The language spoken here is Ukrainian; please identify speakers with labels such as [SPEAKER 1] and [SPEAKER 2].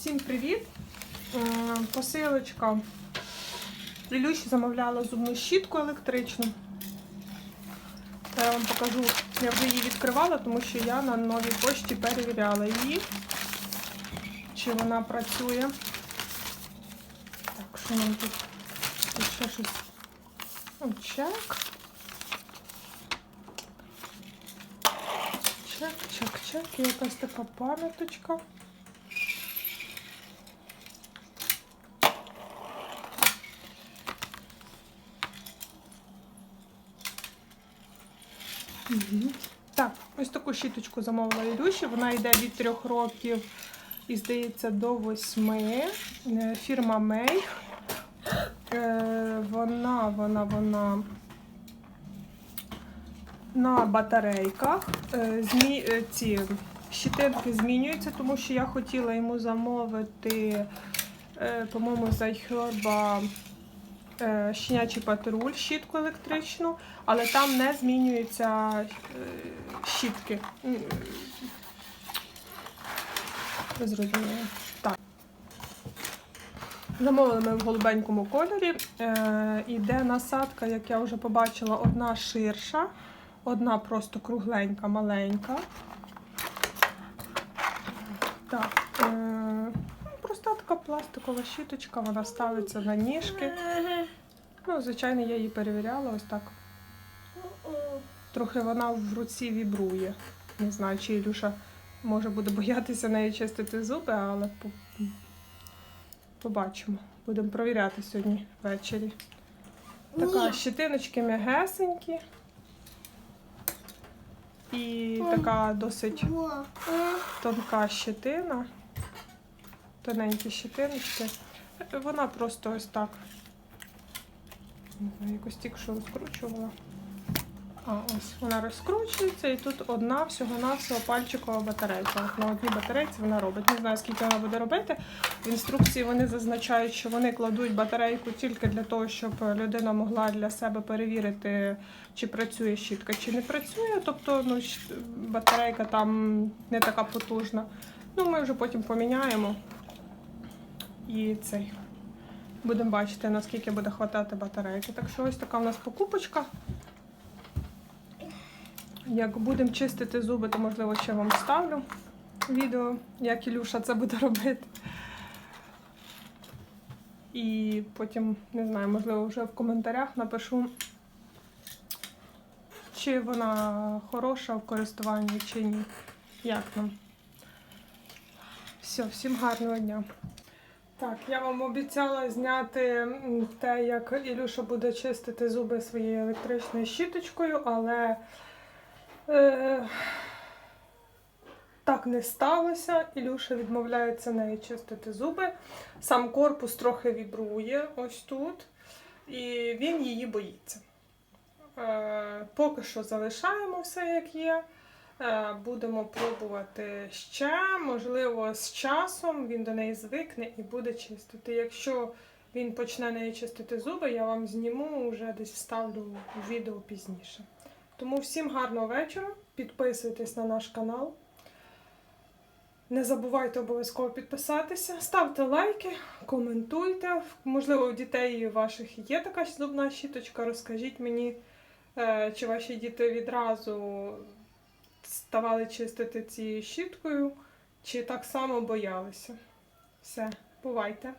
[SPEAKER 1] Всім привіт! Е, Посилочка. Лілюші замовляла зубну щітку електричну. Я вам покажу, я вже її відкривала, тому що я на новій пошті перевіряла її, чи вона працює. Так, що нам тут? Тут ще щось. О, чек. Чек, чек, чек. І якась така пам'яточка. Так, ось таку щіточку замовила Ілюші. Вона йде від 3 років і, здається, до 8. Е, Фірма Мейх. Е, Вона, вона, вона на батарейках. Е, Змі... Ці щитинки змінюються, тому що я хотіла йому замовити, по-моєму, з iHerb е, щенячий патруль, щітку електричну, але там не змінюються е, щітки. Ви. Так. Замовили ми в голубенькому кольорі. Е, іде насадка, як я вже побачила, одна ширша, одна просто кругленька, маленька. Так. Е, ну, проста така пластикова щіточка, вона ставиться на ніжки. Ну, звичайно, я її перевіряла ось так. Трохи вона в руці вібрує. Не знаю, чи Ілюша може буде боятися нею чистити зуби, але побачимо. Будемо провіряти сьогодні ввечері. Така щетиночки м'ягесенькі. І така досить тонка щетина. Тоненькі щетиночки. Вона просто ось так. Якось тільки що розкручувала. А, ось вона розкручується, і тут одна всього-навсього пальчикова батарейка. На одній батарейці вона робить. Не знаю, скільки вона буде робити. В інструкції вони зазначають, що вони кладуть батарейку тільки для того, щоб людина могла для себе перевірити, чи працює щітка, чи не працює. Тобто ну, батарейка там не така потужна. Ну, ми вже потім поміняємо. І цей. Будемо бачити, наскільки буде хватати батарейки. Так що ось така у нас покупочка. Як будемо чистити зуби, то можливо ще вам ставлю відео, як Ілюша це буде робити. І потім, не знаю, можливо, вже в коментарях напишу, чи вона хороша в користуванні, чи ні. Як нам. Все, всім гарного дня. Так, я вам обіцяла зняти те, як Ілюша буде чистити зуби своєю електричною щіточкою, але е, так не сталося. Ілюша відмовляється нею чистити зуби. Сам корпус трохи вібрує ось тут, і він її боїться. Е, поки що залишаємо все як є. Е, Будемо пробувати ще. Можливо, з часом він до неї звикне і буде чистити. Якщо він почне нею чистити зуби, я вам зніму вже десь вставлю відео пізніше. Тому всім гарного вечора. Підписуйтесь на наш канал. Не забувайте обов'язково підписатися, ставте лайки, коментуйте. Можливо, у дітей ваших є така зубна щіточка. Розкажіть мені, е, чи ваші діти відразу ставали чистити цією щіткою, чи так само боялися. Все, бувайте!